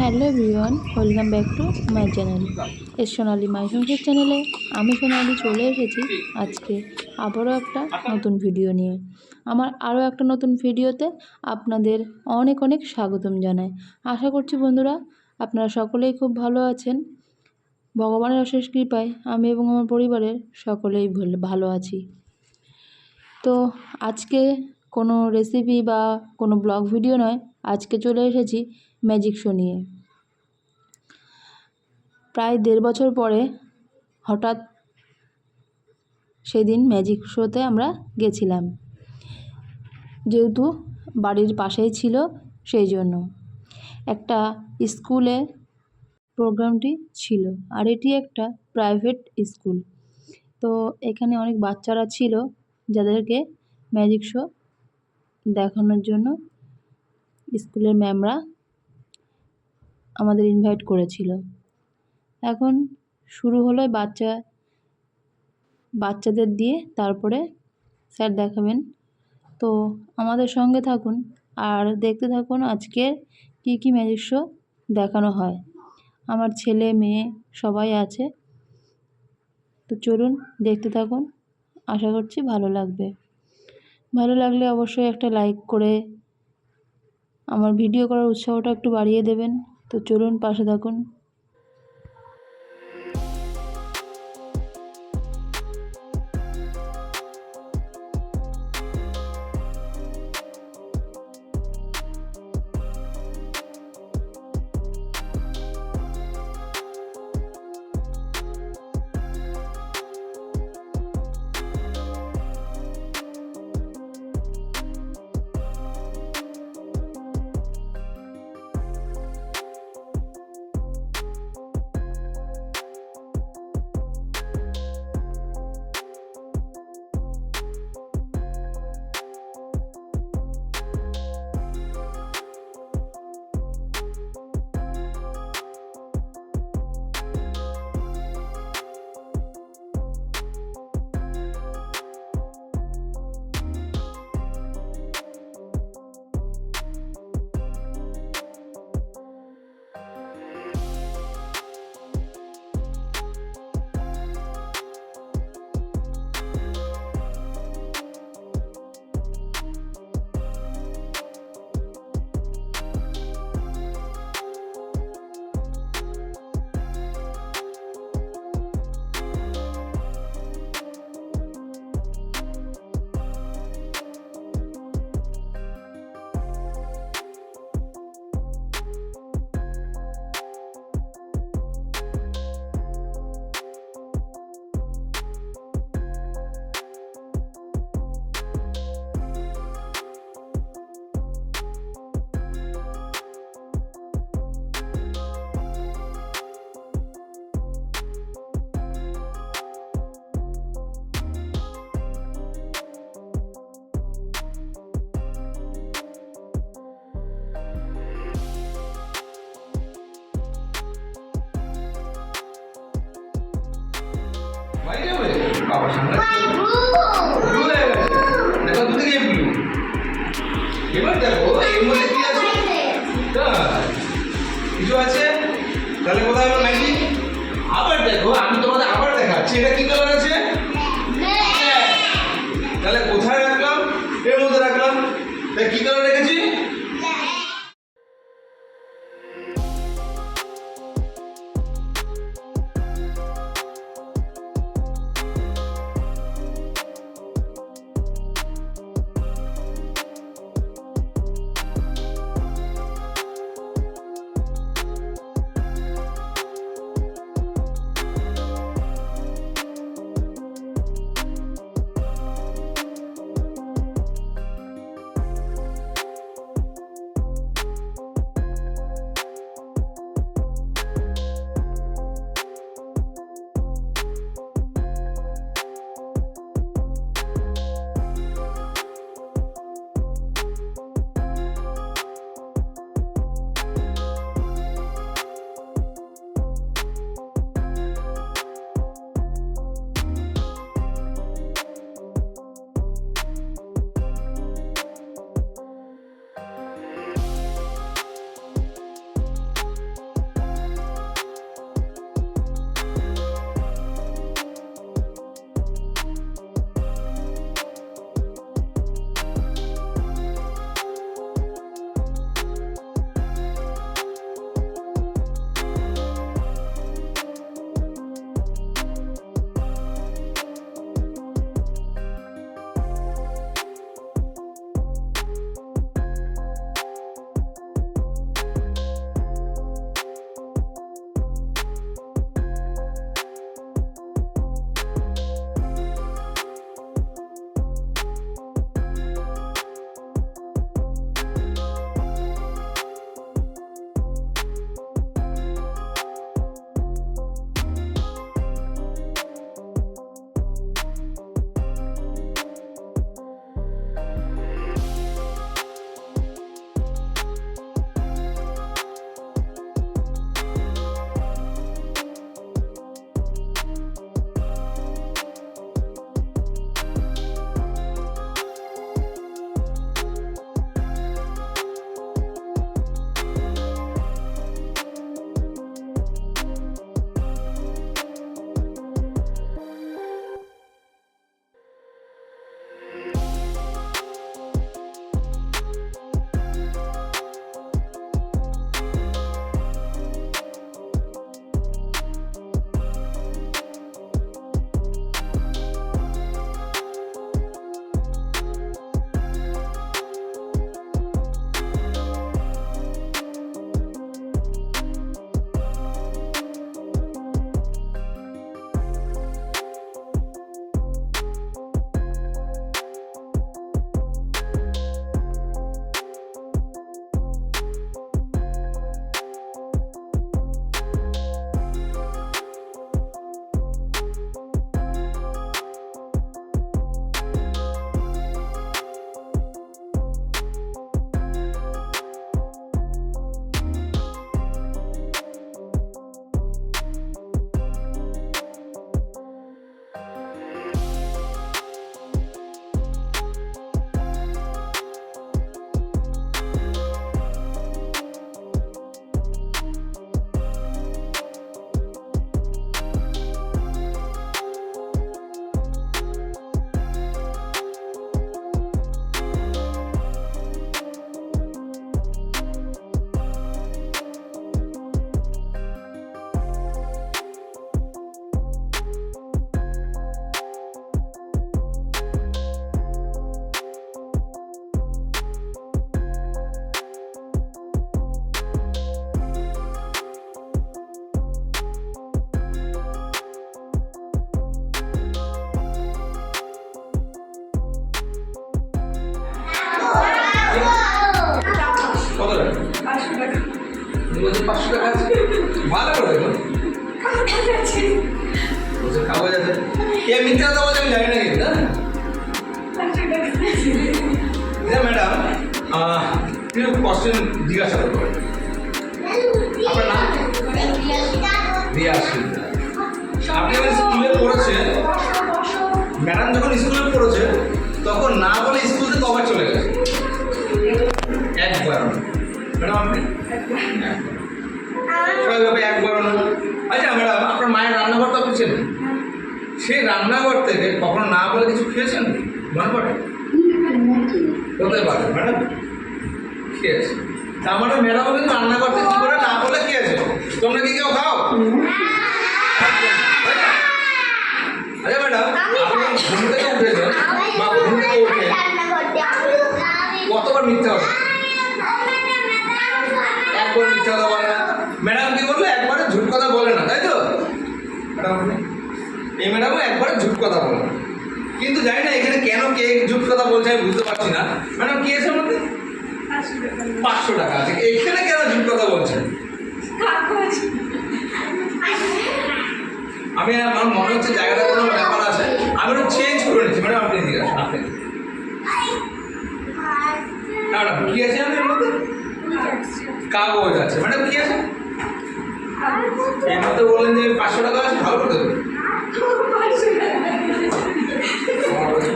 Hello everyone, welcome back to my channel. S Sonali my Sansar চ্যানেলে আমি সোনালি চলে এসেছি আজকে আবারও একটা নতুন ভিডিও নিয়ে। আমার আরও একটা নতুন ভিডিওতে আপনাদের অনেক অনেক স্বাগতম জানাই। আশা করছি বন্ধুরা আপনারা সকলেই খুব ভালো আছেন। ভগবানের অশেষ কৃপায় আমি এবং আমার পরিবারের সকলেই ভালো আছি। তো আজকে কোনো রেসিপি বা কোনো ব্লগ ভিডিও নয়, আজকে চলে এসেছি ম্যাজিক শো নিয়ে। প্রায় দেড় বছর পরে হঠাৎ সেদিন ম্যাজিক শোতে আমরা গেছিলাম। যেহেতু বাড়ির পাশেই ছিল সেই জন্য। একটা স্কুলে প্রোগ্রামটি ছিল আর এটি একটা প্রাইভেট স্কুল। তো এখানে অনেক বাচ্চারা ছিল যাদেরকে ম্যাজিক শো দেখানোর জন্য স্কুলের ম্যামরা আমাদের ইনভাইট করেছিল। এখন শুরু হলো বাচ্চা, বাচ্চাদের দিয়ে তারপরে স্যার দেখাবেন। তো আমাদের সঙ্গে থাকুন আর দেখতে থাকুন আজকে কী কী ম্যাজিক শো দেখানো হয়। আমার ছেলে, মেয়ে সবাই আছে। তো চলুন দেখতে থাকুন, আশা করছি ভালো লাগবে। ভালো লাগলে অবশ্যই একটা লাইক করে আমার ভিডিও করার উৎসাহটা একটু বাড়িয়ে দেবেন। তো চলুন পাশে থাকুন। এবার দেখো কি আছে কিছু আছে তাহলে কোথায় আবার দেখো, আমি তোমাদের আবার দেখাচ্ছি। এটা কি কালার বলছো পাঁচশো টাকা আছে। ভালো করে বলছে, খাওয়া যাচ্ছে কে মিথ্যা কথা বলছে, আমি জানি না কিন্তু হ্যাঁ? ম্যাডাম কিছু কোশ্চেন জিজ্ঞাসা করব আপনার নাম? আপনি যখন স্কুলে পড়েছেন, ম্যাডাম যখন স্কুলে পড়েছে, তখন না বলে স্কুল কবার চলে গেছে। একবার। ম্যাডাম, আপনি? স্বাভাবিকভাবে একবার। আচ্ছা ম্যাডাম আপনার মায়ের রান্নাঘর তো আপনি চেনেন সেই রান্নাঘর থেকে কখনো না বলে কিছু খেয়েছেন? মনে পড়ে? হতে পারে ম্যাডাম? খেয়েছে তার মানে ম্যাডাম কিন্তু রান্নাঘর থেকে কি করে না বলে খেয়েছে তোমরা কি কেউ খাও? আরে ম্যাডাম আপনি ঘুম থেকে উঠেছেন বা ঘুম থেকে উঠে কতবার মিথ্যা হবে একবার মিথ্যা কথা বলে না ম্যাডাম কি বলল একবারে ঝুট কথা বলে না তাই তো ম্যাডাম আপনি? এই ম্যাডামও একবারে ঝুট কথা বলে কিন্তু জানি না এখানে কেন কে ঝুট কথা বলছে আমি বুঝতে পারছি না। ম্যাডাম, কি আছে মধ্যে পাঁচশো টাকা আছে। এখানে কেন ঝুট কথা বলছে? আমি আমার মনে হচ্ছে জায়গাটা কোনো ব্যাপার আছে। আমি ওটা চেঞ্জ করে নিচ্ছি। ম্যাডাম, আপনি দিয়ে আসুন, আপনি ম্যাডাম, কি আছে মধ্যে? কাগজ আছে। ম্যাডাম, কি আছে? এর মধ্যে বললেন যে পাঁচশো টাকা আছে, ভালো করে দেবেন।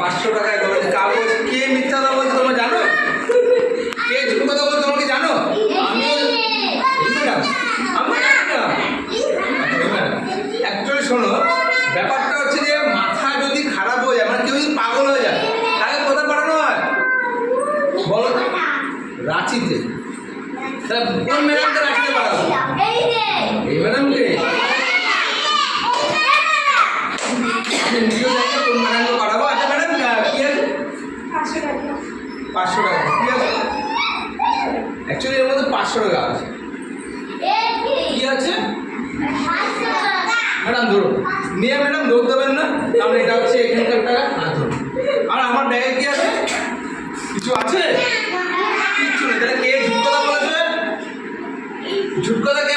পাঁচশো টাকায় বলেছে? কাগজ কে মিথ্যা কথা বলছে তোমরা জানো? কে ঝুট কথা বলছে তোমরা কি জানো? আমি ম্যাডাম ম্যাডাম অ্যাকচুয়ালি শোনো ব্যাপারটা হচ্ছে যে মাথা যদি খারাপ হয়ে যায় মানে কেউ যদি পাগল হয়ে যায় তাকে কোথায় পাঠানো হয়? বলো তো। রাঁচিতে। তাহলে কোন ম্যাডামকে রাঁচিতে পাঠাবো? এই ম্যাডামকে ভিডিও দেখে কোন ম্যাডামকে পাঠাবো আচ্ছা ম্যাডাম কি আছে পাঁচশো টাকা কি আছে অ্যাকচুয়ালি এর মধ্যে পাঁচশো ম্যাডাম, ধরুন। নিয়ে ম্যাডাম দেবেন না। কারণ এটা এখানকার টাকা। আর আর আমার ব্যাগে কি আছে? কিছু আছে? কিচ্ছু নেই। তাহলে কে ঝুট বলেছে? ঝুট কথা কে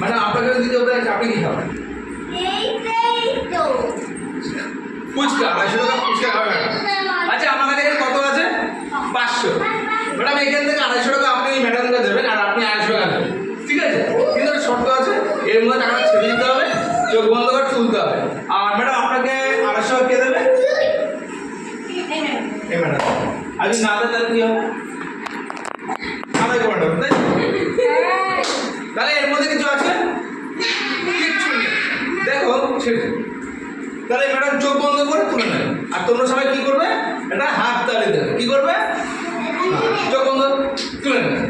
ম্যাডাম আপনাকে যদি কেউ দেয় আপনি কি খাবেন ফুচকা আড়াইশো টাকা ফুচকা খাবেন আচ্ছা আমার কাছে কত আছে? পাঁচশো। ম্যাডাম এখান থেকে আড়াইশো টাকা আপনি ম্যাডামকে দেবেন আর আপনি আড়াইশো টাকা দেবেন। ঠিক আছে? কিন্তু একটা শর্ত আছে এর মধ্যে টাকাটা ছেড়ে দিতে হবে চোখ বন্ধ করে তুলতে হবে। আর ম্যাডাম আপনাকে আড়াইশো টাকা কে দেবে? এই ম্যাডাম। আর যদি না দেয় তাহলে কী হবে আড়াই ম্যাডাম তাই তো? তাহলে এর মধ্যে কিছু আছে কিচ্ছু নেই দেখো ছেড়ে দিন। তাহলে ম্যাডাম চোখ বন্ধ করে তুলে নেবে আর তোমরা সবাই কি করবে? এটা হাত তালি দেবে। কি করবে? চোখ বন্ধ তুলে নেবে।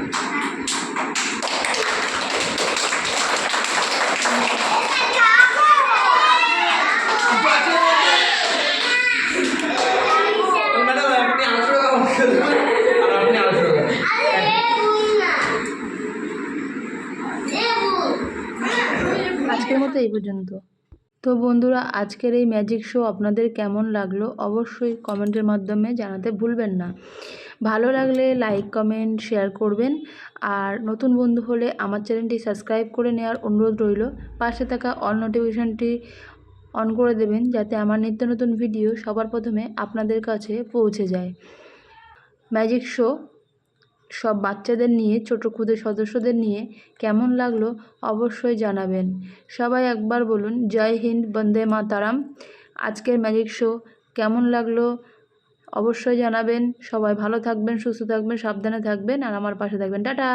আজকের মতো এই পর্যন্ত। তো বন্ধুরা, আজকের এই ম্যাজিক শো আপনাদের কেমন লাগল অবশ্যই কমেন্টের মাধ্যমে জানাতে ভুলবেন না। ভালো লাগলে লাইক, কমেন্ট, শেয়ার করবেন। আর নতুন বন্ধু হলে আমার চ্যানেলটি সাবস্ক্রাইব করে নেওয়ার অনুরোধ রইল। পাশে থাকা অল নোটিফিকেশানটি অন করে দেবেন যাতে আমার নিত্য নতুন ভিডিও সবার প্রথমে আপনাদের কাছে পৌঁছে যায়। ম্যাজিক শো সব বাচ্চাদের নিয়ে, ছোটো খুদে সদস্যদের নিয়ে কেমন লাগল অবশ্যই জানাবেন। সবাই একবার বলুন, জয় হিন্দ, বন্দে মাতারাম। আজকের ম্যাজিক শো কেমন লাগল অবশ্যই জানাবেন। সবাই ভালো থাকবেন, সুস্থ থাকবেন, সাবধানে থাকবেন আর আমার পাশে থাকবেন। টাটা!